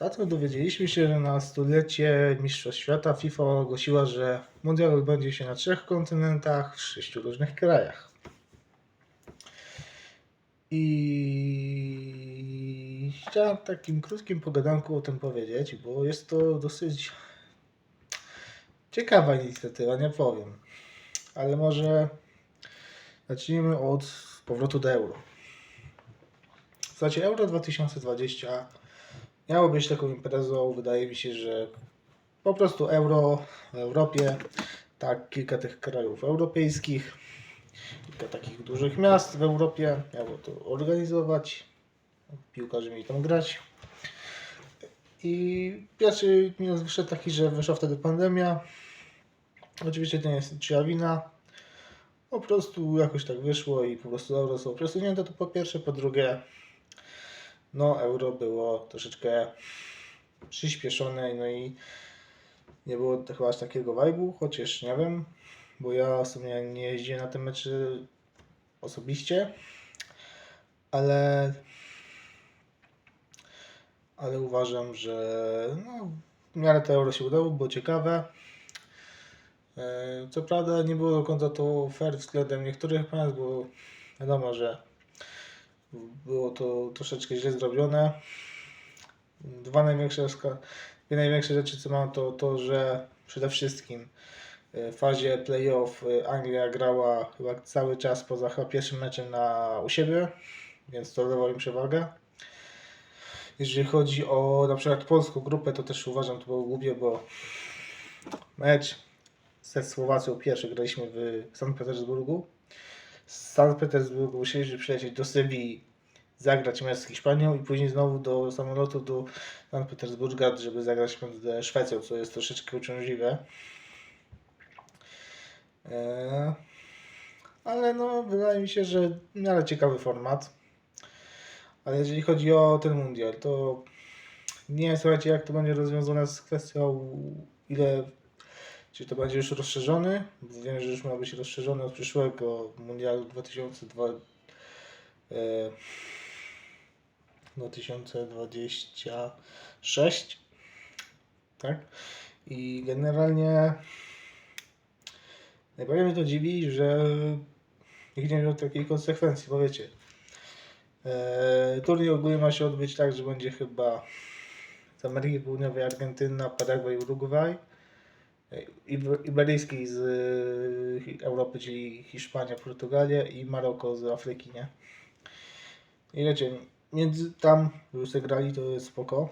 Ostatnio dowiedzieliśmy się, że na stulecie Mistrzostw Świata FIFA ogłosiła, że mundial odbędzie się na trzech kontynentach w sześciu różnych krajach. I chciałem w takim krótkim pogadanku o tym powiedzieć, bo jest to dosyć ciekawa inicjatywa, nie powiem. Ale może zacznijmy od powrotu do euro. Słuchajcie, Euro 2020 miało być taką imprezą. Wydaje mi się, że po prostu euro w Europie, tak, kilka tych krajów europejskich, kilka takich dużych miast w Europie miało to organizować. Piłkarze mieli tam grać. I pierwszy minus wyszedł taki, że wyszła wtedy pandemia. Oczywiście to nie jest czyja wina. Po prostu jakoś tak wyszło i po prostu euro zostało przesunięte. To po pierwsze. Po drugie, no euro było troszeczkę przyspieszone, no i nie było chyba aż takiego vibe'u, chociaż nie wiem, bo ja sobie nie jeździłem na te mecze osobiście, ale ale uważam, że no, w miarę to euro się udało, było ciekawe. E, Co prawda nie było do końca to fair względem niektórych państw, bo wiadomo, że było to troszeczkę źle zrobione. Dwa największe, dwie największe rzeczy, co mam, to to, że przede wszystkim e, w fazie playoff e, Anglia grała chyba cały czas poza chyba pierwszym meczem na, u siebie, więc to dawało im przewagę. Jeżeli chodzi o na przykład polską grupę, to też uważam, to było głupie, bo mecz ze Słowacją pierwszy graliśmy w Sankt Petersburgu. Z Sankt Petersburgu musieliśmy przylecieć do Sewilli, zagrać mecz z Hiszpanią i później znowu do samolotu do Sankt Petersburga, żeby zagrać mecz ze Szwecją, co jest troszeczkę uciążliwe. Eee, ale no, wydaje mi się, że w miarę ciekawy format. Ale jeżeli chodzi o ten mundial, to nie wiem, słuchajcie, jak to będzie rozwiązane z kwestią, ile, czy to będzie już rozszerzony, bo wiem, że już ma być rozszerzony od przyszłego mundialu 2002, e, 2026, tak? I generalnie najbardziej mnie to dziwi, że nikt nie miał takiej konsekwencji, bo wiecie, e, turniej ogólnie ma się odbyć tak, że będzie chyba z Ameryki Południowej Argentyna, Paragwaj, Urugwaj, Iberyjskiej z Hi- Europy, czyli Hiszpania, Portugalia i Maroko z Afryki, nie? I wiecie, między tam, sobie grali, to jest spoko,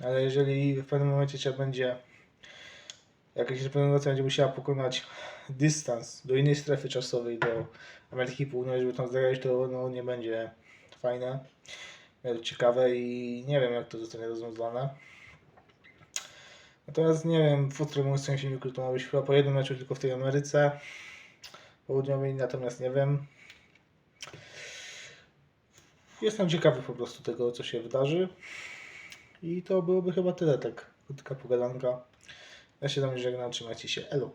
ale jeżeli w pewnym momencie trzeba będzie jakaś reprezentacja będzie musiała pokonać dystans do innej strefy czasowej, do Ameryki Południowej, żeby tam zagrać, to no, nie będzie fajne, e, ciekawe i nie wiem jak to zostanie rozwiązane. Natomiast nie wiem, w którym w filmiku to ma być chyba po jednym meczu tylko w tej Ameryce Południowej, natomiast nie wiem. Jestem ciekawy po prostu tego, co się wydarzy. I to byłoby chyba tyle, tak krótka pogadanka. Ja się tam żegnam, trzymajcie się, elo.